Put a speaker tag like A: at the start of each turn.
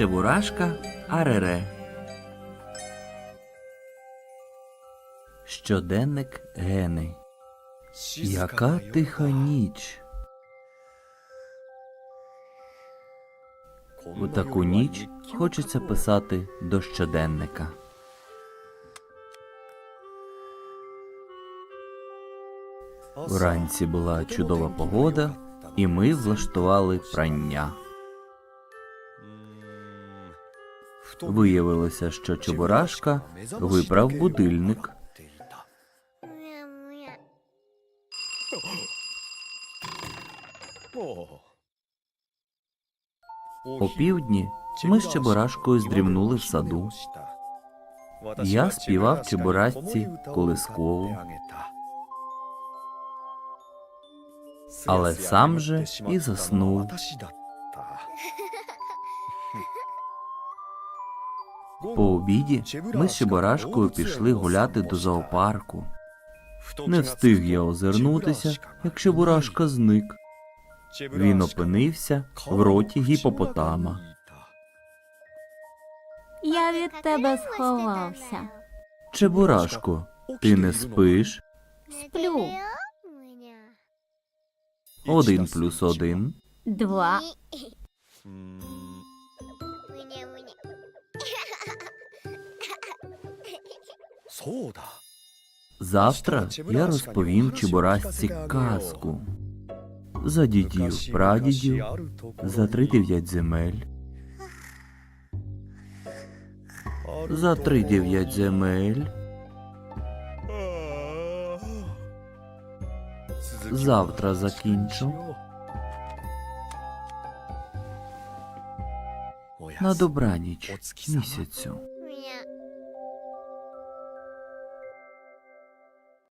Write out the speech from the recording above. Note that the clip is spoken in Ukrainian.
A: Чебурашка Арере. Щоденник Гени. Яка тиха ніч. У таку ніч хочеться писати до щоденника. Вранці була чудова погода, і ми влаштували прання. Виявилося, що Чебурашка вибрав будильник. О півдні ми з Чебурашкою здрімнули в саду.
B: Я співав чебурашці колискову,
A: але сам же і заснув. По обіді ми з Чебурашкою пішли гуляти до зоопарку. Не встиг я озирнутися, як Чебурашка зник. Він опинився в роті гіпопотама.
C: Я від тебе сховався.
A: Чебурашко, ти не спиш?
C: Сплю.
A: Один плюс один.
C: Два.
A: Завтра я розповім Чебурашці казку. За дідів, прадідів, за три дев'ять земель. За три дев'ять земель. Завтра закінчу. На добраніч місяцю.